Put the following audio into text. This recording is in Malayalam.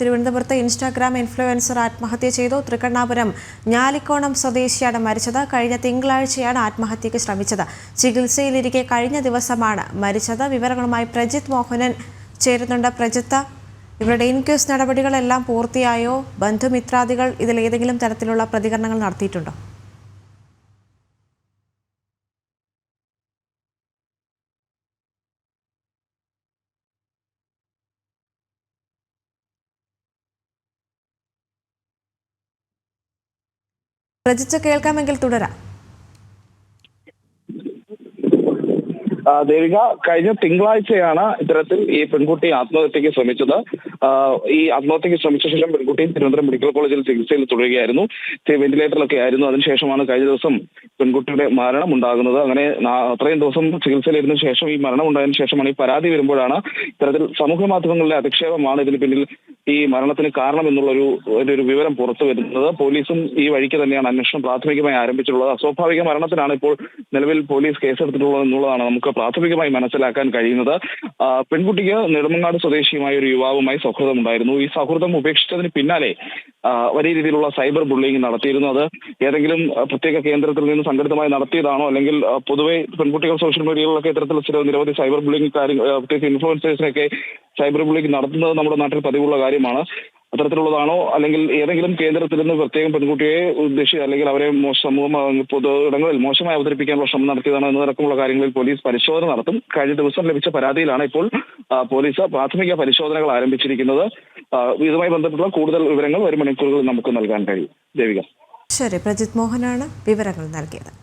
തിരുവനന്തപുരത്ത് ഇൻസ്റ്റാഗ്രാം ഇൻഫ്ലുവൻസർ ആത്മഹത്യ ചെയ്തു. തൃക്കണ്ണാപുരം ഞാലിക്കോണം സ്വദേശിയാണ് മരിച്ചത്. കഴിഞ്ഞ തിങ്കളാഴ്ചയാണ് ആത്മഹത്യയ്ക്ക് ശ്രമിച്ചത്. ചികിത്സയിലിരിക്കെ കഴിഞ്ഞ ദിവസമാണ് മരിച്ചത്. വിവരങ്ങളുമായി പ്രജിത് മോഹനൻ ചേരുന്നുണ്ട്. പ്രജിത്ത് ഇവരുടെ ഇൻക്വസ്റ്റ് നടപടികളെല്ലാം പൂർത്തിയായോ? ബന്ധുമിത്രാദികൾ ഇതിൽ ഏതെങ്കിലും തരത്തിലുള്ള പ്രതികരണങ്ങൾ നടത്തിയിട്ടുണ്ടോ? പ്രജിത്ത് കേൾക്കാമെങ്കിൽ തുടരാം. ദേവിക കഴിഞ്ഞ തിങ്കളാഴ്ചയാണ് ഇത്തരത്തിൽ ഈ പെൺകുട്ടി ആത്മഹത്യക്ക് ശ്രമിച്ചത്. ഈ ആത്മഹത്യക്ക് ശ്രമിച്ച ശേഷം പെൺകുട്ടി തിരുവനന്തപുരം മെഡിക്കൽ കോളേജിൽ ചികിത്സയിൽ തുടരുകയായിരുന്നു. വെന്റിലേറ്ററിലൊക്കെ ആയിരുന്നു. അതിനുശേഷമാണ് കഴിഞ്ഞ ദിവസം പെൺകുട്ടിയുടെ മരണം ഉണ്ടാകുന്നത് അങ്ങനെ അത്രയും ദിവസം ചികിത്സയിലിരുന്ന ശേഷം ഈ മരണം ഉണ്ടായതിനു ശേഷമാണ് ഈ പരാതി വരുമ്പോഴാണ് ഇത്തരത്തിൽ സമൂഹ മാധ്യമങ്ങളിലെ അധിക്ഷേപമാണ് ഇതിന് പിന്നിൽ ഈ മരണത്തിന് കാരണം എന്നുള്ളൊരു ഒരു വിവരം പുറത്തു വരുന്നത് പോലീസും ഈ വഴിക്ക് തന്നെയാണ് അന്വേഷണം പ്രാഥമികമായി ആരംഭിച്ചിട്ടുള്ളത്. അസ്വാഭാവിക മരണത്തിനാണ് ഇപ്പോൾ നിലവിൽ പോലീസ് കേസെടുത്തിട്ടുള്ളത് എന്നുള്ളതാണ് നമുക്ക് പ്രാഥമികമായി മനസ്സിലാക്കാൻ കഴിയുന്നത്. പെൺകുട്ടിക്ക് നെടുമങ്ങാട് സ്വദേശിയുമായ ഒരു യുവാവുമായി സൗഹൃദം ഉണ്ടായിരുന്നു ഈ സൗഹൃദം ഉപേക്ഷിച്ചതിന് പിന്നാലെ വലിയ രീതിയിലുള്ള സൈബർ ബുള്ളിങ് നടത്തിയിരുന്നു അത്. ഏതെങ്കിലും പ്രത്യേക കേന്ദ്രത്തിൽ നിന്ന് സംഘടിതമായി നടത്തിയതാണോ? അല്ലെങ്കിൽ പൊതുവെ പെൺകുട്ടികൾ സോഷ്യൽ മീഡിയകളിലൊക്കെ ഇത്തരത്തിൽ ചില നിരവധി സൈബർ ബുള്ളിങ് കാര്യങ്ങൾ പ്രത്യേകിച്ച് ഇൻഫ്ലുവൻസേഴ്സിനൊക്കെ സൈബർ ബുള്ളിങ് നടത്തുന്നത് നമ്മുടെ നാട്ടിൽ പതിവുള്ള കാര്യമാണ്. അത്തരത്തിലുള്ളതാണോ? അല്ലെങ്കിൽ ഏതെങ്കിലും കേന്ദ്രത്തിൽ നിന്ന് പ്രത്യേകം പെൺകുട്ടിയെ ഉദ്ദേശിച്ച് അല്ലെങ്കിൽ അവരെ സമൂഹം പൊതു ഇടങ്ങളിൽ മോശമായി അവതരിപ്പിക്കാനുള്ള ശ്രമം നടത്തിയതാണോ എന്നതടക്കമുള്ള കാര്യങ്ങളിൽ പോലീസ് പരിശോധന നടത്തും. കഴിഞ്ഞ ദിവസം ലഭിച്ച പരാതിയിലാണ് ഇപ്പോൾ പോലീസ് പ്രാഥമിക പരിശോധനകൾ ആരംഭിച്ചിരിക്കുന്നത്. ഇതുമായി ബന്ധപ്പെട്ടുള്ള കൂടുതൽ വിവരങ്ങൾ വരും മണിക്കൂറുകളിൽ നമുക്ക് നൽകാൻ കഴിയും. ദേവിക. ശരി പ്രജിത് മോഹനാണ് വിവരങ്ങൾ നൽകിയത്.